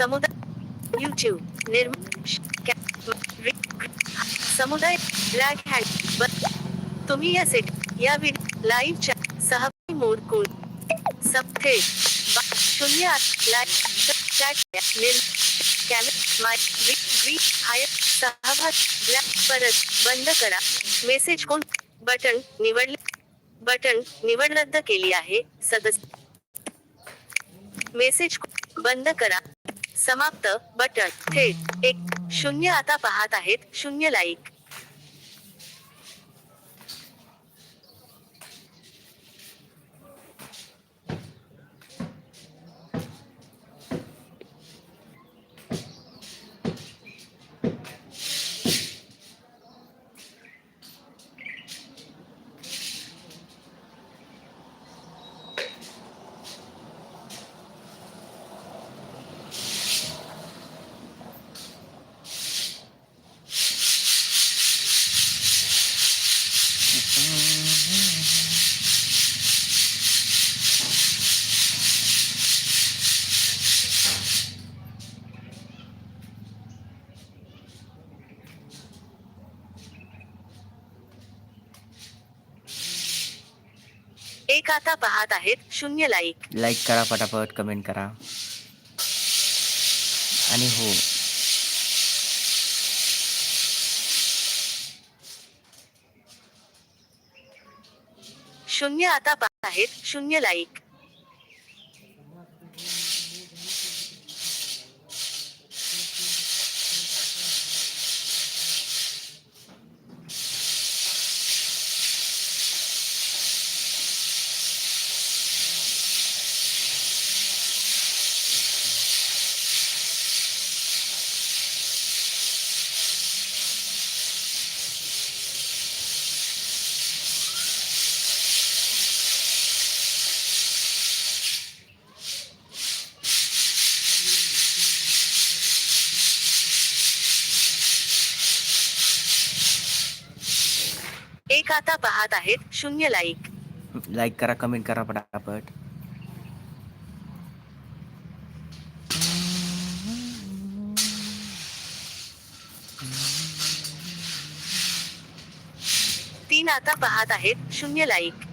समुदाय यूट्यूब निर्माण कॅ- समुदाय ब्लॅक हॅट तुम्ही या सेट या व्हिडिओ लाईव्ह चॅट सहभागी मोड कोड सब बा- शून्य आठ लाईव्ह चॅट निर्म कॅमेरा माय रि रि हाय सहभाग ब्लॅक परत बंद करा. मेसेज कोण बटन निवडले बटन निवड रद्द केली आहे सदस्य. मेसेज बंद करा. समाप्त. बटन. थेट. एक. शून्य आता पाहत आहेत. शून्य लाईक आता पाहत आहेत? शून्य लाईक लाईक करा पटापट कमेंट करा. आणि हो. शून्य आता पाहत आहेत शून्य लाईक एक आता पाहत आहेत शून्य लाईक. लाईक करा कमेंट करा पटापट. तीन आता पाहत आहेत शून्य लाईक.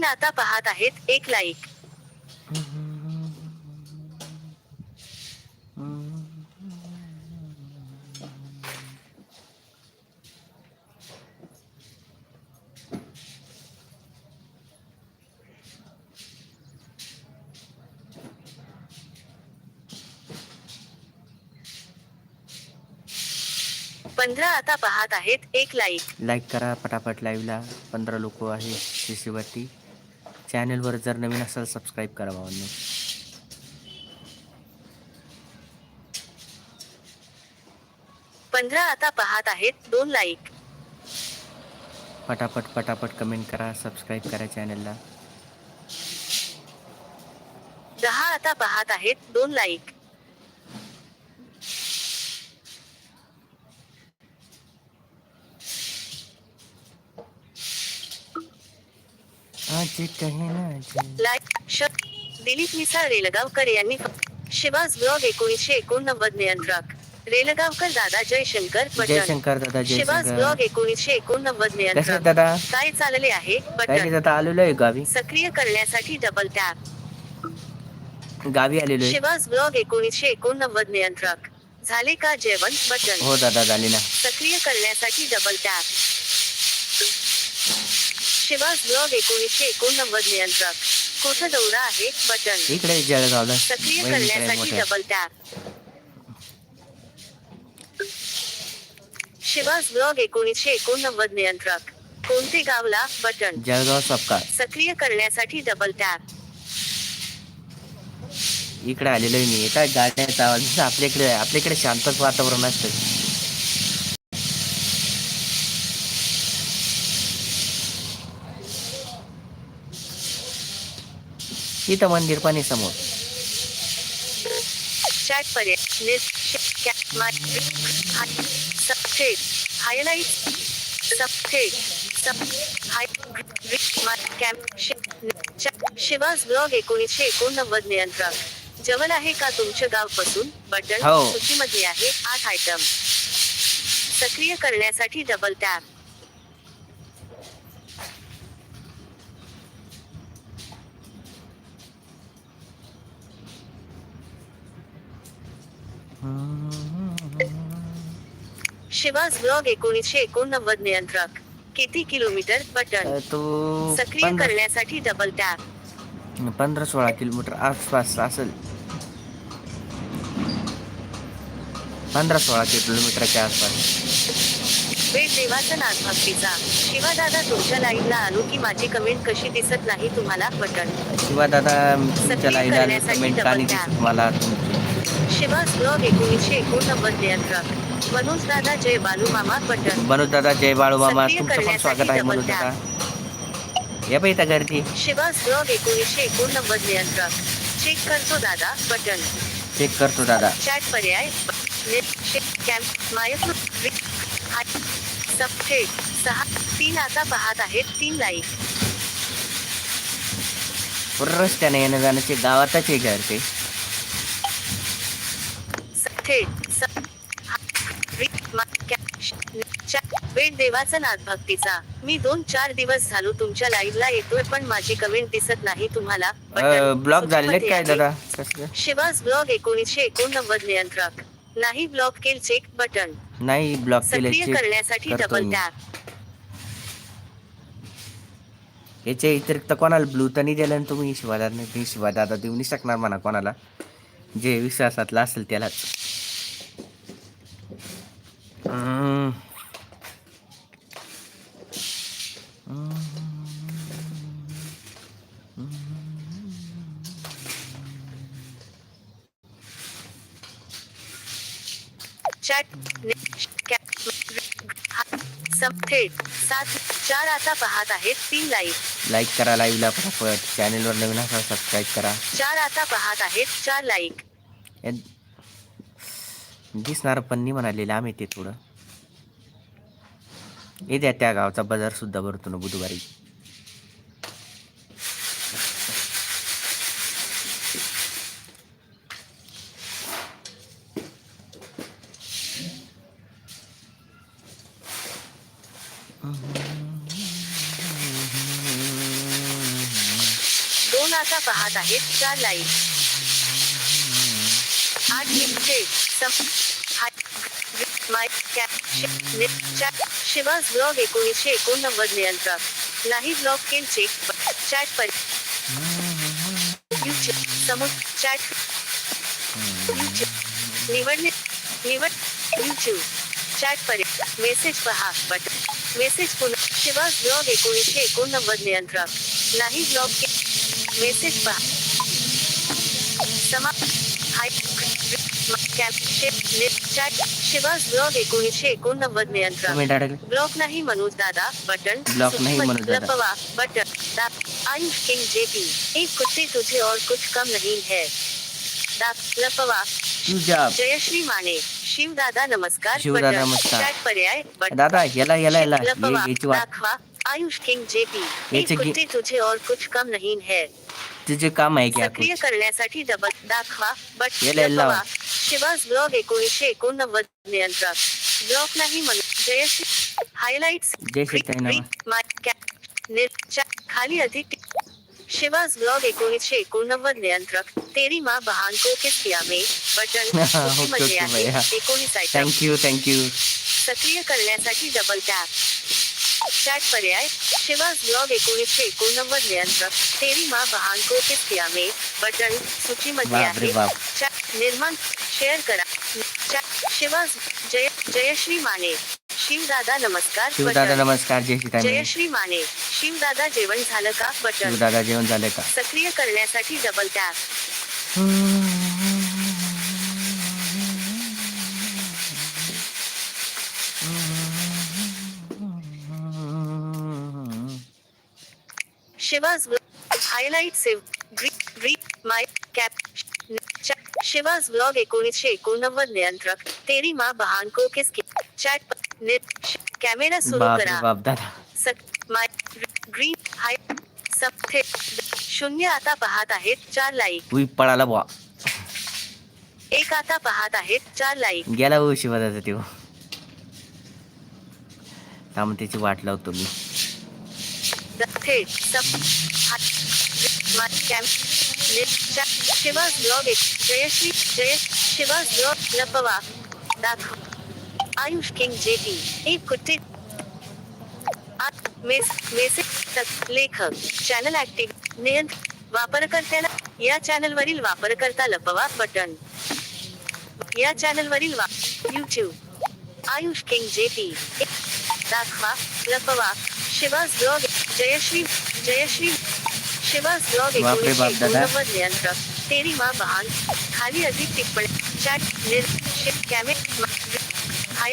नवीन आता पाहत आहेत एक लाईक. पंधरा आता पाहत आहेत एक लाईक. लाईक करा पटापट लाईव्हला. पंधरा लोक आहे शिशीवरती चॅनलवर जर नवीन असाल सबस्क्राईब करा भावांनो. पंधरा आता पाहत आहेत दोन लाईक पटापट पटापट कमेंट करा सबस्क्राईब करा चॅनलला. दहा आता पाहत आहेत दोन लाईक आज दिलीप मिसाळ रेलगावकर यांनी शिवाज ब्लॉग एकोणीसशे एकोणनव्वद नियंत्रक. रेलगावकर दादा जयशंकर जयशंकर दादा शिवाज जयशंकर ब्लॉग एकोणीसशे एकोणनव्वद नियंत्रक. दादा? काय चालले आहे? बटन दादा आलेलो आहे गावी. सक्रिय करण्यासाठी डबल टॅप गावी आलेलो शिवाज ब्लॉग एकोणीसशे एकोणनव्वद नियंत्रक. झाले का जेवण? बटन हो दादा झाले ना. सक्रिय करण्यासाठी डबल टॅप शिवाज ब्लॉग एकोणीसशे एकोणनव्वद नियंत्रक. कोठं दौरा आहे? बटन. इकडे जळगावला सक्रिय वहिनीकडे करण्यासाठी मोठ्या. डबल टॅप शिवाज ब्लॉग एकोणीसशे एकोणनव्वद नियंत्रक. कोणते गावला? बटन. जळगाव सपकाळ सक्रिय करण्यासाठी डबल टॅप इकडे आलेलो आहे मी. काय गाड्याचा आवाज़. आपल्याकडे आपल्याकडे शांतच वातावरण असतं. माय कॅम शि- समोर शिवास ब्लॉग एकोणीसशे एकोणनव्वद नियंत्रक जवळ आहे का तुमच्या गावपासून बटन सूचीमध्ये आहे आठ आयटम सक्रिय करण्यासाठी डबल टॅप शिवास ब्लॉग एकोणीसशे एकोणनव्वद नियंत्रक. किती किलोमीटर बटन? तो सक्रिय करण्यासाठी डबल टॅप पंधरा सोळा किलोमीटर आसपास असेल. पंधरा सोळा किलोमीटरच्या आसपास. वेळ देवाचा नाथ भक्तीचा. शिवा दादा तुमच्या लाईव्हला आलो की माझी कमेंट कशी दिसत नाही तुम्हाला बटन? शिवा दादा तुमच्या करण्यासाठी कमेंट मला ब्लॉग एकोणीसशे एकोणनव्वद नियंत्रक. मनोज दादा जय बालू मामा बटन. मनोज दादा जय बाळू मामा. तुमचं पण स्वागत आहे मनोज. दादा. या बाई त्या गर्दी शिवास ब्लॉग एकोणीसशे एकोणनव्वद नियंत्रक. चेक करतो दादा बटन. चेक करतो दादा. चॅट पर्याय. कॅम्प मायक हाय सबथेट सहा तीन आता पाहत आहेत तीन लाईक रस्त्याने येणं जाण्याचे गावातच आहे घर ते थेट स- हा- रि- मा- कॅ- श- वेळ देवाचा नाथ भक्तीचा. मी दोन चार दिवस झालो तुमच्या लाईव्हला येतोय पण माझी कमेंट दिसत नाही तुम्हाला. झालेले सूचीमध्ये काय. दादा? शिवास ब्लॉग एकोणीसशे एकोणनव्वद नियंत्रक. नाही ब्लॉक केल चेक बटन नाही ब्लॉक केले सक्रिय करण्यासाठी डबल. टॅप याच्या व्यतिरिक्त कोणाला ब्लू तर नाही दिलं आणि तुम्ही? शिवादार नाही देऊ नाही शकणार म्हणा कोणाला. जे विश्वासातलं असेल त्यालाच हम्म. चॅट थेट सात चार आता पाहत आहेत तीन लाईक लाईक करा लाईव्हला फटाफट. चॅनेलवर नवीन असा सबस्क्राईब करा. चार आता पाहत आहेत चार लाईक दिसणार पण नाही म्हणालेलं आम्ही ते थोडं. येत्या त्या गावचा बाजार सुद्धा भरतो ना बुधवारी. दोन आता पाहत आहेत चार लाईक आठ चॅट शिवास ब्लॉग एकोणीसशे एकोणनव्वद नियंत्रक नाही ब्लॉक केल चेक चॅट पर समोर चॅट निवडणे निवड YouTube चॅट पर्याय मेसेज पहा बटन मेसेज पुन्हा शिवास ब्लॉग एकोणीसशे एकोणनव्वद नियंत्रक नाही ब्लॉक के मेसेज पहा. समा हाय शिवास ब्लॉग एकोणीसशे एकोणनव्वद नियंत्रक ब्लॉक नाही मनोज दादा बटन. ब्लॉक नहीं मनोज दादा। लपवा बटन. आयुष किंग जेपी एक कुत्ते तुझे और कुछ कम नहीं है. लपवा जयश्री माने। शिव दादा नमस्कार शिवदादा बटन. नमस्कार. पर्याय दादा याला याला ये- याची वाट आयुष किंग जेपी याचे तुझे और कुछ कम नहीं है तुझे काम आहे की सक्रिय करण्यासाठी डबल दाखवा बट याला याला लपवा. ब्लॉग एकोणीसशे एकोणनव्वद नियंत्रक ब्लॉक नाही म्हणून जयश्री हायलाइट्स जयश्री ताई नावा. खाली अधिक शिवास ब्लॉग एकोणीसशे एकोणनव्वद नियंत्रक तेरी माँ बहान को किस किया में? बटन ओके, आहे. एकोणीस आयटम थँक्यू थँक्यू सक्रिय करण्यासाठी डबल टॅप चॅट पर्याय शिवास ब्लॉग एकोणीसशे एकोणनव्वद नियंत्रक तेरी माँ बहान को किस किया में? बटन सूचीमध्ये बापरे आहे बाप. चॅट निर्माण शेअर करा। चॅट शिवास जय जयश्री माने। शिवदादा नमस्कार शिवदादा. नमस्कार जय सीताराम जयश्री माने. शिवदादा जेवण झालं का बटन? शिवदादा जेवण झालं का? सक्रिय करण्यासाठी double tap Shivas highlight save chat Shivaj blog एकोणीसशे एकोणनव्वद नियंत्रक. तेरी माँ बहान को किसकी? चॅट प- नि- श- कॅमेरा सुरू करा. माय ग्रीन हाय सब थे शून्य आता पाहत आहेत चार लाईक उई पळाला बुवा. एक आता पाहत आहेत चार लाईक गेला हो शिवादाचा तेव्हा त्यामुळे त्याची वाट लावतो मी? थेट सब हात माय कॅम नि- चॅट शिवाज ब्लॉग एक जयश्री जय शिवाज ब्लॉग लपवा दाखव आयुष किंग जेटी एक तक लेखक चॅनल ऍक्टिव्ह नियंत्र वापरकर्त्याला या चॅनलवरील वापरकर्ता लपवा बटन या चॅनलवरील वा यूट्यूब आयुष किंग जेटी दाखवा लपवा शिवाज ब्लॉग जयश्री जयश्री शिवाज ब्लॉग. एकोणनव्वद नियंत्रक तेरी माँ बहान खाली अधिक टिप्पणी चॅट कॅमे हाय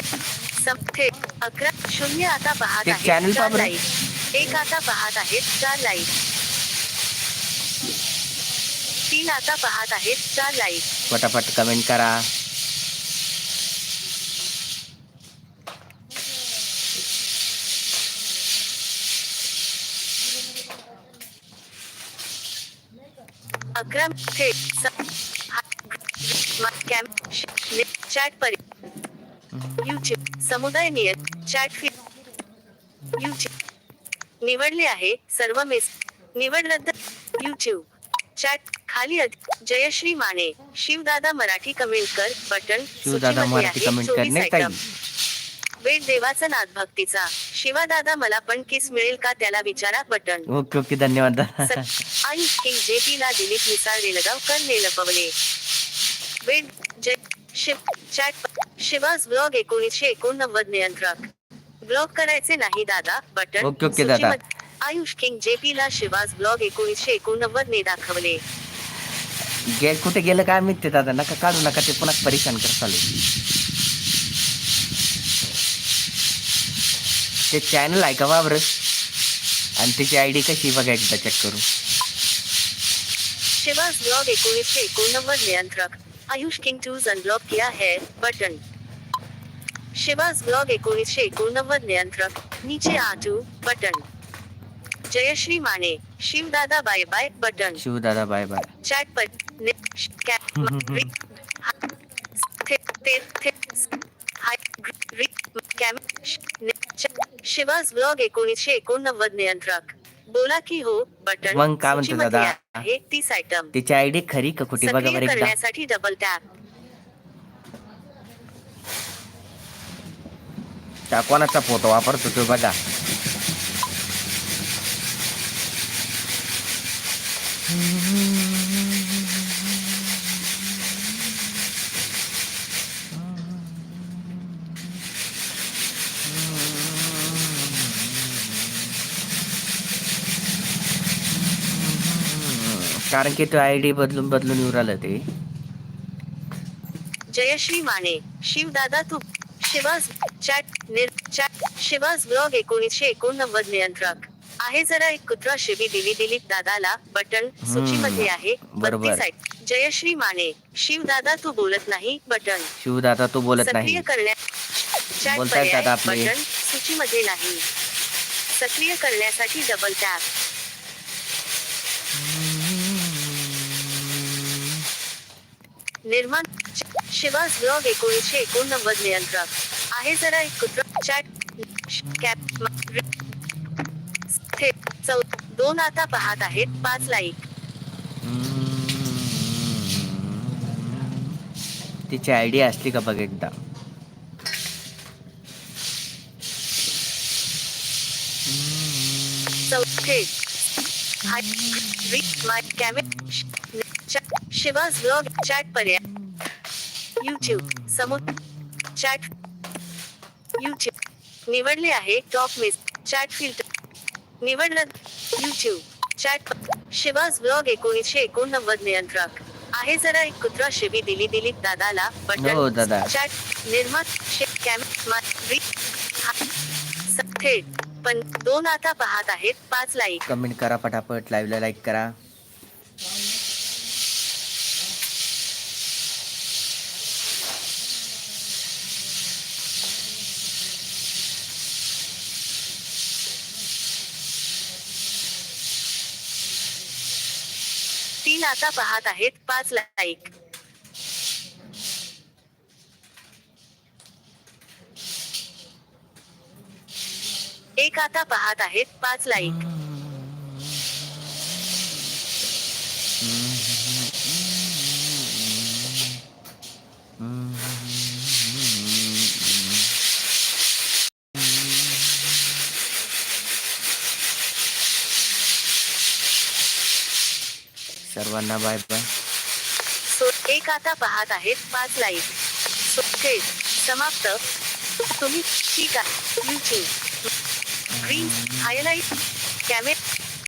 सब थे अकरा शून्य आता पाहत ते आहे channel चार पहा बरं. लाईक एक आता पाहत आहेत चार लाईक तीन आता पाहत आहेत चार लाईक पटापट कमेंट करा अकरा थे कॅम चॅट परि यूट्यूब समुदाय नियत चॅट फीड यूट्यूब निवडले आहे. सर्व मेस निवड रद्द यूट्यूब चॅट खाली जयश्री माने शिवदादा मराठी कमेंट कर बटन शिवदादा मराठी कमेंट 24 करणे वेद देवाचा नाद भक्तीचा. शिवादादा मला पण किस मिळेल का त्याला विचारा बटन ओके ओके धन्यवाद. दादा आयुष किंग जेपीला दिलीप मिसाळ रेलगावकर नेलपवले वेद जय शिव चॅट शिवाज ब्लॉग एकोणीसशे एकोणनव्वद नियंत्रक. ब्लॉग करायचे नाही दादा बटन ओके, ओके, दादा. आयुष किंग जेपीला शिवाज ब्लॉग एकोणीसशे एकोणनव्वद ने दाखवले. गे कुठे गेलं काय माहीत ते दादा? नका काढू नका ते पुन्हा परेशान कर चालू ते चॅनल आहे का बाबर आणि त्याची आय डी कशी बघा एकदा चेक करू शिवाज ब्लॉग एकोणीसशे एकोणनव्वद नियंत्रक. आयुष किंग टूज अनब्लॉक किया है बटन शिवाज ब्लॉग एकोणीसशे एकोणनव्वद नियंत्रक नीचे आटू button Jayshree Mane Shivdada bye bye button Shiv दादा बाय बाय चॅट पर हा- ते- शिवाज ब्लॉग एकोणीसशे एकोणनव्वद नियंत्रक बोला की हो बटन मग काय म्हणतो दादा? तीस आयटम त्याची आय डी खरी का कुठे बघा सक्रिय बरं एकदा. करण्यासाठी डबल टॅप त्या कोणाचा फोटो वापरतो तो बघा. कारण की तो आय डी बदलून बदलून येऊ राहिलं ते. जयश्री माने शिवदादा तू शिवाज चॅट निर चॅट शिवाज ब्लॉग एकोणीसशे एकोणनव्वद नियंत्रक. आहे जरा एक कुत्रा शिवी दिली दिलीप दादाला बटन सूचीमध्ये आहे. बरोबर. बत्तीस जयश्री माने शिवदादा तू बोलत नाही बटन. शिवदादा तो बोलत नाही. सक्रिय करण्या चॅट बोलतायत पर्याय दादा आपले. बटन सूचीमध्ये नाही. सक्रिय करण्यासाठी डबल टॅप निर्माण शिवाज ब्लॉग एकोणीसशे एकोणनव्वद नियंत्रक आहे जरा एक कुत्रा चॅट कॅप चौ दोन आता पाहत आहेत पाच लाईक तिची आय डी असली का बघ एकदा. चौथे माय शिवाज ब्लॉग चॅट पर्याय. यूट्यूब समुद चॅट. यूट्यूब निवडले आहे टॉप मिस चॅट फिल्टर. निवडलं यूट्यूब चॅट. शिवाज ब्लॉग एकोणीसशे एकोणनव्वद नियंत्रक. आहे जरा एक कुत्रा शिवी दिली दिलीप दादाला हो, बटन दादा. चॅट कॅम मा- हा- स- थेट पण दोन आता पाहत आहेत पाच लाईक. कमेंट करा पटापट लाईव्हला लाईक करा. तीन आता पाहत आहेत पाच लाईक एक आता पाहत आहेत पाच लाईक सर्वांना बाय बाय सो एक आता पाहत आहेत पाच लाईक सो थेट समाप्त. तुम्ही ठीक आहे. Green highlight camera